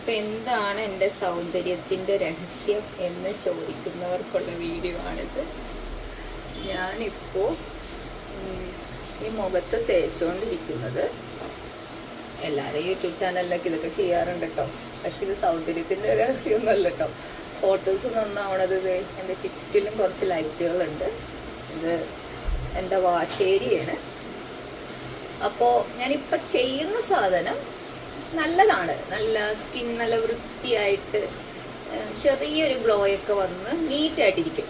അപ്പം എന്താണ് എന്റെ സൗന്ദര്യത്തിന്റെ രഹസ്യം എന്ന് ചോദിക്കുന്നവർക്കുള്ള വീഡിയോ ആണിത്. ഞാനിപ്പോൾ ഈ മുഖത്ത് തേച്ചുകൊണ്ടിരിക്കുന്നത്. എല്ലാവരും യൂട്യൂബ് ചാനലിലൊക്കെ ഇതൊക്കെ ചെയ്യാറുണ്ട് കേട്ടോ പക്ഷെ ഇത് സൗന്ദര്യത്തിന്റെ രഹസ്യമൊന്നുമല്ല കേട്ടോ ഫോട്ടോസ് നന്നാവണത് ഇത് എന്റെ ചുറ്റിലും കുറച്ച് ലൈറ്റുകളുണ്ട്. ഇത് എന്റെ വാശേരിയാണ്. അപ്പോൾ ഞാനിപ്പോൾ ചെയ്യുന്ന സാധനം നല്ലതാണ്. നല്ല സ്കിൻ നല്ല വൃത്തിയായിട്ട് ചെറിയൊരു ഗ്ലോ ഒക്കെ വന്ന് നീറ്റായിട്ടിരിക്കും.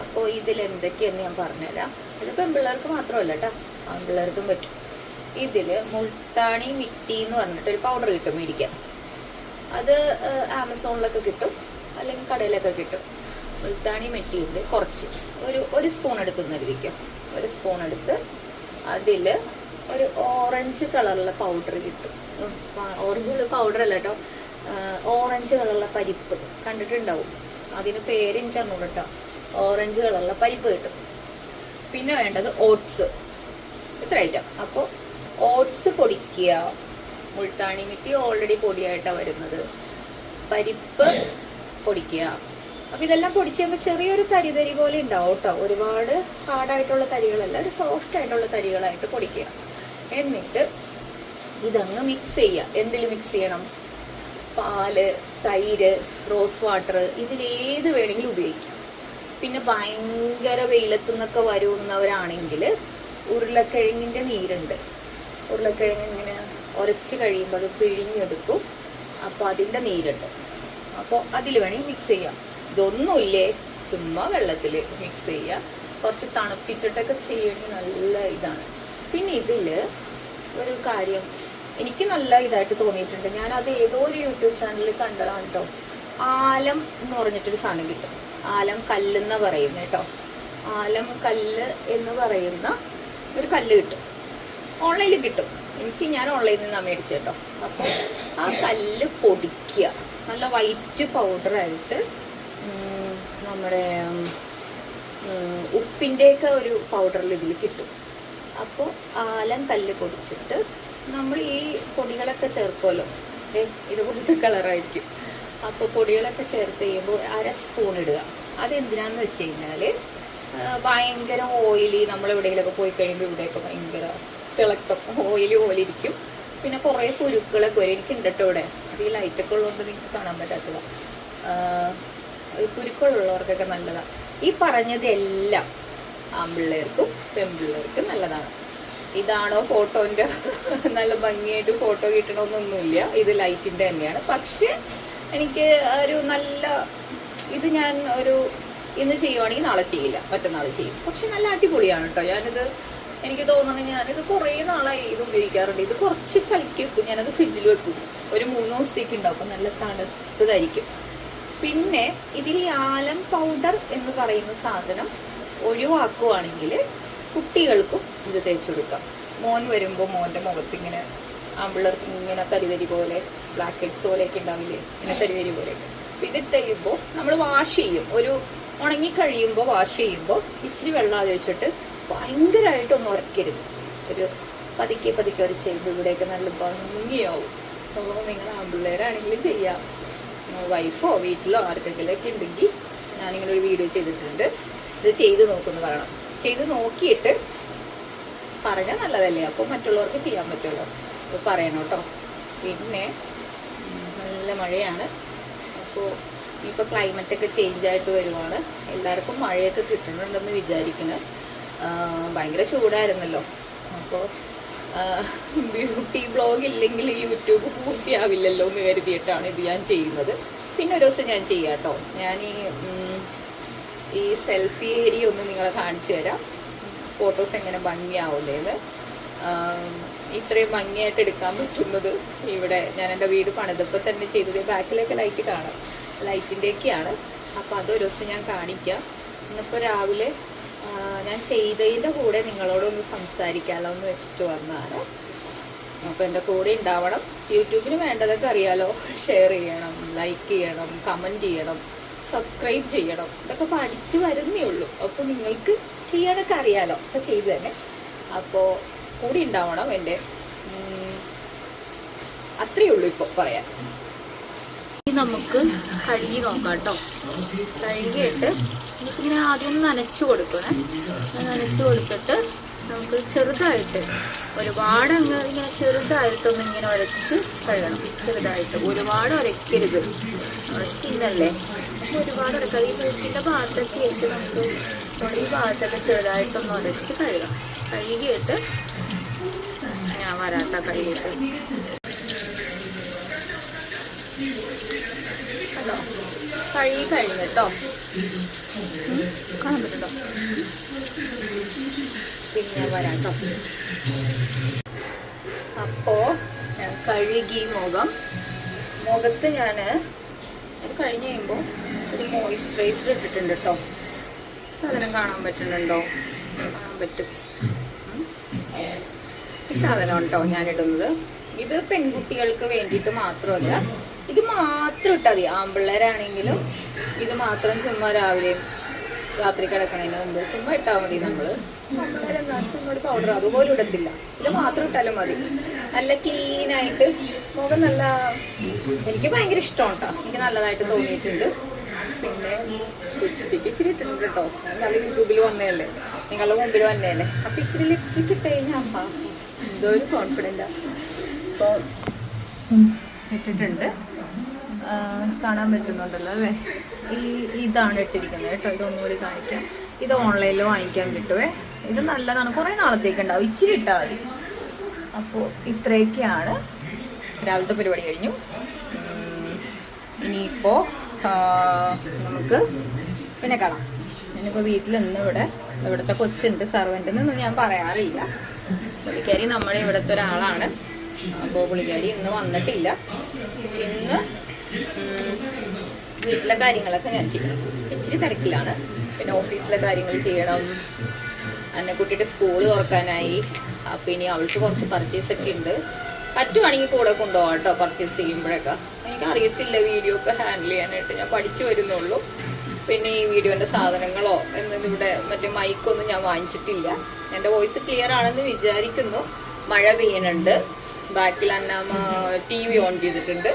അപ്പോൾ ഇതിൽ എന്തൊക്കെയെന്ന് ഞാൻ പറഞ്ഞുതരാം. ഇത് പെൺപിള്ളേർക്ക് മാത്രമല്ല കേട്ടോ. ആൺപിള്ളേർക്കും പറ്റും. ഇതിൽ മുൾത്താണി മിട്ടി എന്ന് പറഞ്ഞിട്ട് ഒരു പൗഡർ കിട്ടും മേടിക്കാൻ. അത് ആമസോണിലൊക്കെ കിട്ടും. അല്ലെങ്കിൽ കടയിലൊക്കെ കിട്ടും. മുൾത്താണി മെട്ടിയിൽ കുറച്ച്. ഒരു ഒരു സ്പൂൺ എടുത്ത് നിന്നിരിക്കും ഒരു സ്പൂൺ എടുത്ത് അതിൽ ഒരു ഓറഞ്ച് കളറുള്ള പൗഡർ കിട്ടും. ഓറഞ്ച് പൗഡർ അല്ല കേട്ടോ ഓറഞ്ച് കളറുള്ള പരിപ്പ് കണ്ടിട്ടുണ്ടാവും. അതിന് പേര് എനിക്ക് അറിഞ്ഞു കേട്ടോ ഓറഞ്ച് കളറുള്ള പരിപ്പ് കിട്ടും. പിന്നെ വേണ്ടത് ഓട്സ് ഇത്ര ഐറ്റം അപ്പോൾ ഓട്സ് പൊടിക്കുക. മുൾത്താണി മിറ്റി ഓൾറെഡി പൊടിയായിട്ടാണ് വരുന്നത്. പരിപ്പ് പൊടിക്കുക. അപ്പം ഇതെല്ലാം പൊടിച്ച് കഴിയുമ്പോൾ ചെറിയൊരു തരി തരി പോലെ ഉണ്ടാവും കേട്ടോ ഒരുപാട് ഹാർഡായിട്ടുള്ള തരികളല്ല ഒരു സോഫ്റ്റ് ആയിട്ടുള്ള തരികളായിട്ട് പൊടിക്കുക. എന്നിട്ട് ഇതങ്ങ് മിക്സ് ചെയ്യുക. എന്തിൽ മിക്സ് ചെയ്യണം? പാൽ തൈര് റോസ് വാട്ടർ ഇതിലേത് വേണമെങ്കിലും ഉപയോഗിക്കാം. പിന്നെ ഭയങ്കര വെയിലത്തു നിന്നൊക്കെ വരുന്നവരാണെങ്കിൽ ഉരുളക്കിഴങ്ങിന്റെ നീരുണ്ട്. ഉരുളക്കിഴങ്ങ് ഇങ്ങനെ ഉരച്ച് കഴിയുമ്പോൾ അത് പിഴിഞ്ഞെടുക്കും. അപ്പോൾ അതിന്റെ നീരുണ്ട്. അപ്പോൾ അതിൽ വേണമെങ്കിൽ മിക്സ് ചെയ്യാം. ഇതൊന്നുമില്ലേ? ചുമ്മാ വെള്ളത്തിൽ മിക്സ് ചെയ്യുക. കുറച്ച് തണുപ്പിച്ചിട്ടൊക്കെ ചെയ്യണമെങ്കിൽ നല്ല ഇതാണ്. പിന്നെ ഇതിൽ ഒരു കാര്യം എനിക്ക് നല്ല ഇതായിട്ട് തോന്നിയിട്ടുണ്ട്. ഞാൻ അത് ഏതോ ഒരു യൂട്യൂബ് ചാനലിൽ കണ്ടതാണ് കേട്ടോ ആലം എന്ന് പറഞ്ഞിട്ടൊരു സാധനം കിട്ടും. ആലം കല്ലെന്ന പറയുന്നത് കേട്ടോ ആലം കല്ല് എന്ന് പറയുന്ന ഒരു കല്ല് കിട്ടും. ഓൺലൈനിൽ കിട്ടും. എനിക്ക് ഞാൻ ഓൺലൈനിൽ നിന്നാണ് മേടിച്ചത് കേട്ടോ അപ്പോൾ ആ കല്ല് പൊടിക്കുക നല്ല വൈറ്റ് പൗഡറായിട്ട് നമ്മുടെ ഉപ്പിന്റെയൊക്കെ ഒരു പൗഡറിൽ ഇതിൽ കിട്ടും. അപ്പോൾ ആലം കല്ല് പൊടിച്ചിട്ട് നമ്മൾ ഈ പൊടികളൊക്കെ ചേർക്കുമല്ലോ. ഇതുപോലത്തെ കളറായിരിക്കും. അപ്പോൾ പൊടികളൊക്കെ ചേർത്ത് കഴിയുമ്പോൾ അര സ്പൂൺ ഇടുക. അതെന്തിനാന്ന് വെച്ച് കഴിഞ്ഞാൽ ഭയങ്കര ഓയിലി നമ്മൾ എവിടെയെങ്കിലുമൊക്കെ പോയി കഴിയുമ്പോൾ ഇവിടെയൊക്കെ ഭയങ്കര തിളക്കം ഓയിലി ഓയിലിരിക്കും പിന്നെ കുറേ കുരുക്കളൊക്കെ വരും. എനിക്കുണ്ട് കേട്ടോ ഇവിടെ. അത് ഈ ലൈറ്റൊക്കെ ഉള്ളതുകൊണ്ട് നിങ്ങൾക്ക് കാണാൻ പറ്റാത്തതാണ് കുരുക്കളുള്ളവർക്കൊക്കെ നല്ലതാണ് ഈ പറഞ്ഞതെല്ലാം ആൺപിള്ളേർക്കും പെൺപിള്ളേർക്കും നല്ലതാണ്. ഇതാണോ ഫോട്ടോന്റെ നല്ല ഭംഗിയായിട്ട് ഫോട്ടോ കിട്ടണമെന്നൊന്നുമില്ല ഇത് ലൈറ്റിന്റെ തന്നെയാണ്. പക്ഷേ എനിക്ക് ഒരു നല്ല ഇത് ഞാൻ ഒരു ഇന്ന് ചെയ്യുവാണെങ്കിൽ നാളെ ചെയ്യില്ല. മറ്റന്നാൾ ചെയ്യും. പക്ഷെ നല്ല അടിപൊളിയാണ് കേട്ടോ ഞാനിത് എനിക്ക് തോന്നുന്നത് ഞാനിത് കുറേ നാളായി ഇത് ഉപയോഗിക്കാറുണ്ട്. ഇത് കുറച്ച് കലക്കി വെക്കും. ഞാനത് ഫ്രിഡ്ജിൽ വെക്കും. ഒരു മൂന്ന് ദിവസത്തേക്ക് ഉണ്ടാവും. നല്ല തണുത്തതായിരിക്കും. പിന്നെ ഇതിൽ ആലം പൗഡർ എന്ന് പറയുന്ന സാധനം ഒഴിവാക്കുവാണെങ്കിൽ കുട്ടികൾക്കും ഇത് തേച്ച് കൊടുക്കാം മോൻ വരുമ്പോൾ മോന്റെ മുഖത്ത് ഇങ്ങനെ ആമ്പിള്ളേർക്ക് ഇങ്ങനെ തരിതരി പോലെ ബ്ലാക്ക് ഹെഡ്സ് പോലെയൊക്കെ ഉണ്ടാവില്ലേ? ഇങ്ങനെ തരിതരി പോലെയൊക്കെ ഇത് കഴിയുമ്പോൾ നമ്മൾ വാഷ് ചെയ്യും. ഒരു ഉണങ്ങി കഴിയുമ്പോൾ വാഷ് ചെയ്യുമ്പോൾ ഇച്ചിരി വെള്ളം അത് വെച്ചിട്ട് ഭയങ്കരമായിട്ടൊന്നും ഉറക്കരുത് ഒരു പതുക്കെ പതുക്കെ ഒരു ചെയ്യുമ്പോൾ ഇവിടെയൊക്കെ നല്ല ഭംഗിയാവും. അപ്പോൾ നിങ്ങൾ ആമ്പിള്ളേരാണെങ്കിലും ചെയ്യാം. വൈഫോ വീട്ടിലോ ആർക്കെങ്കിലും ഒക്കെ ഉണ്ടെങ്കിൽ ഞാനിങ്ങനെ ഒരു വീഡിയോ ചെയ്തിട്ടുണ്ട്. ഇത് ചെയ്ത് നോക്കുമെന്ന് പറയണം. ചെയ്ത് നോക്കിയിട്ട് പറഞ്ഞാൽ നല്ലതല്ലേ? അപ്പോൾ മറ്റുള്ളവർക്ക് ചെയ്യാൻ പറ്റുമല്ലോ. അപ്പോൾ പറയണം കേട്ടോ. പിന്നെ നല്ല മഴയാണ്. അപ്പോൾ ഇപ്പോൾ ക്ലൈമറ്റൊക്കെ ചേഞ്ച് ആയിട്ട് വരുവാണ്. എല്ലാവർക്കും മഴയൊക്കെ കിട്ടുന്നുണ്ടെന്ന് വിചാരിക്കുന്നു. ഭയങ്കര ചൂടായിരുന്നല്ലോ. അപ്പോൾ ബ്യൂട്ടി ബ്ലോഗ് ഇല്ലെങ്കിൽ യൂട്യൂബ് പൂർത്തിയാവില്ലല്ലോ എന്ന് കരുതിയിട്ടാണ് ഇത് ഞാൻ ചെയ്യുന്നത്. പിന്നെ ഒരു ദിവസം ഞാൻ ചെയ്യാം കേട്ടോ. ഞാൻ ഈ ഈ സെൽഫി ഏരിയ ഒന്ന് നിങ്ങളെ കാണിച്ചു തരാം. ഫോട്ടോസ് എങ്ങനെ ഭംഗിയാവില്ലേന്ന് ഇത്രയും ഭംഗിയായിട്ട് എടുക്കാൻ പറ്റുന്നത് ഇവിടെ ഞാൻ എന്റെ വീട് പണിതപ്പോൾ തന്നെ ചെയ്തത്. ബാക്കിലൊക്കെ ലൈറ്റ് കാണാം. ലൈറ്റിന്റെയൊക്കെയാണ് അപ്പോൾ അതൊരു ദിവസം ഞാൻ കാണിക്കാം. ഇന്നിപ്പോൾ രാവിലെ ഞാൻ ചെയ്തതിന്റെ കൂടെ നിങ്ങളോടൊന്ന് സംസാരിക്കാമല്ലോ എന്ന് വെച്ചിട്ട് വന്നതാണ്. അപ്പോൾ എന്റെ കൂടെ ഉണ്ടാവണം. യൂട്യൂബിന് വേണ്ടതൊക്കെ അറിയാലോ. ഷെയർ ചെയ്യണം ലൈക്ക് ചെയ്യണം കമന്റ് ചെയ്യണം. സബ്സ്ക്രൈബ് ചെയ്യണം. ഇതൊക്കെ പഠിച്ചു വരുന്നേ ഉള്ളൂ. അപ്പോൾ നിങ്ങൾക്ക് ചെയ്യാനൊക്കെ അറിയാലോ. അപ്പോൾ ചെയ്തു തന്നെ. അപ്പോൾ കൂടി ഉണ്ടാവണം എന്റെ ഉം, അത്രയേ ഉള്ളൂ ഇപ്പോൾ പറയാൻ. നമുക്ക് കഴുകി നോക്കാം കേട്ടോ. കഴുകിയിട്ട് നമുക്കിങ്ങനെ ആദ്യം ഒന്ന് നനച്ച് കൊടുക്കണേ. നനച്ചു കൊടുത്തിട്ട് നമുക്ക് ചെറുതായിട്ട് ഒരുപാട് അങ്ങ് ഇങ്ങനെ ചെറുതായിട്ടൊന്ന് ഇങ്ങനെ ഉരച്ച് കഴുകണം. ചെറുതായിട്ട് ഒരുപാട് ഉരയ്ക്കരുത് സ്കിന്നല്ലേ അപ്പോൾ ഒരുപാട് ഉരക്കാം ഈ മൂക്കിന്റെ ഭാഗത്തൊക്കെ ആയിട്ട് നമുക്ക് നമ്മുടെ ഈ ഭാഗത്തൊക്കെ ചെറുതായിട്ടൊന്ന് ഉരച്ച് കഴുകാം. കഴുകിയിട്ട് ഞാൻ വരാത്ത കഴുകിയിട്ട് കണ്ടോ? കഴുകി കഴിഞ്ഞിട്ടോ കാണാൻ പറ്റുണ്ടോ പിന്നെ വരാട്ടോ കേട്ടോ. അപ്പോ ഞാൻ കഴുകി മുഖം. മുഖത്ത് ഞാൻ അത് കഴിഞ്ഞ് കഴിയുമ്പോൾ ഒരു മോയിസ്ചറൈസർ ഇട്ടിട്ടുണ്ട് കേട്ടോ സാധനം കാണാൻ പറ്റുന്നുണ്ടോ? കാണാൻ പറ്റും. ഈ സാധനം കേട്ടോ ഞാൻ ഇടുന്നത് ഇത് പെൺകുട്ടികൾക്ക് വേണ്ടിയിട്ട് മാത്രമല്ല ഇത് മാത്രം ഇട്ടാൽ മതി. ആമ്പിള്ളേരാണെങ്കിലും ഇത് മാത്രം ചുമ്മാ രാവിലെയും രാത്രി കിടക്കണതിന് മുമ്പ് ചുമ്മാ ഇട്ടാൽ മതി നമ്മൾ ആമ്പിള്ളേരെന്താ ചുമ്മാ ഒരു പൗഡർ അതുപോലും ഇടത്തില്ല. ഇത് മാത്രം ഇട്ടാലും മതി. നല്ല ക്ലീനായിട്ട് മുഖം നല്ല എനിക്ക് ഭയങ്കര ഇഷ്ടമാണ് കേട്ടോ എനിക്ക് നല്ലതായിട്ട് തോന്നിയിട്ടുണ്ട്. പിന്നെ ലിപ്സ്റ്റിക്ക് ഇച്ചിരി ഇട്ടിട്ടുണ്ട് കേട്ടോ. നല്ല യൂട്യൂബിൽ വന്നതല്ലേ. നിങ്ങളുടെ മുമ്പിൽ വന്നതല്ലേ. അപ്പം ഇച്ചിരി ലിപ്സ്റ്റിക്ക് ഇട്ട് കഴിഞ്ഞാൽ അമ്മ എന്തോ ഒരു കോൺഫിഡന്റാണ് അപ്പോൾ ഇട്ടിട്ടുണ്ട്. കാണാൻ പറ്റുന്നുണ്ടല്ലോ അല്ലേ? ഈ ഇതാണ് ഇട്ടിരിക്കുന്നത് കേട്ടോ. ഇതൊന്നുകൂടി കാണിക്കാം. ഇത് ഓൺലൈനിൽ വാങ്ങിക്കാൻ കിട്ടുവേ. ഇത് നല്ലതാണ്. കുറേ നാളത്തേക്ക് ഉണ്ടാവും. ഇച്ചിരി ഇട്ടാൽ മതി. അപ്പോൾ ഇത്രയൊക്കെയാണ്. രാവിലത്തെ പരിപാടി കഴിഞ്ഞു. ഇനിയിപ്പോൾ നമുക്ക് പിന്നെ കാണാം. ഞാനിപ്പോൾ വീട്ടിൽ ഇന്ന് ഇവിടെ ഇവിടുത്തെ കൊച്ചുണ്ട് സർവന്റ് എന്ന് ഞാൻ പറയാറില്ല. പുള്ളിക്കാരി നമ്മുടെ ഇവിടുത്തെ ഒരാളാണ്. അപ്പോൾ പുള്ളിക്കാരി ഇന്ന് വന്നിട്ടില്ല. ഇന്ന് വീട്ടിലെ കാര്യങ്ങളൊക്കെ ഞാൻ ചെയ്യണം ഇച്ചിരി തിരക്കിലാണ്. പിന്നെ ഓഫീസിലെ കാര്യങ്ങൾ ചെയ്യണം. അന്നക്കുട്ടിയുടെ സ്കൂൾ തുറക്കാനായി. അപ്പം ഇനി അവൾക്ക് കുറച്ച് പർച്ചേസ് ഒക്കെ ഉണ്ട്. പറ്റുവാണെങ്കിൽ കൂടെ കൊണ്ടുപോകാം കേട്ടോ പർച്ചേസ് ചെയ്യുമ്പോഴൊക്കെ. എനിക്ക് അറിയത്തില്ല വീഡിയോ ഒക്കെ ഹാൻഡിൽ ചെയ്യാനായിട്ട്. ഞാൻ പഠിച്ചു വരുന്നുള്ളൂ. പിന്നെ ഈ വീഡിയോന്റെ സാധനങ്ങളോ എന്നൊന്നും ഇവിടെ മറ്റേ മൈക്കൊന്നും ഞാൻ വാങ്ങിച്ചിട്ടില്ല. എന്റെ വോയിസ് ക്ലിയർ ആണെന്ന് വിചാരിക്കുന്നു. മഴ പെയ്യുന്നുണ്ട്. ബാക്കിൽ അന്നാമ ടി വി ഓൺ ചെയ്തിട്ടുണ്ട്.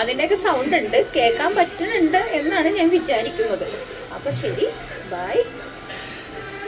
അതിന്റെയൊക്കെ സൗണ്ട് ഉണ്ട്. കേൾക്കാൻ പറ്റുന്നുണ്ട് എന്നാണ് ഞാൻ വിചാരിക്കുന്നത്. അപ്പോൾ ശരി. ബൈ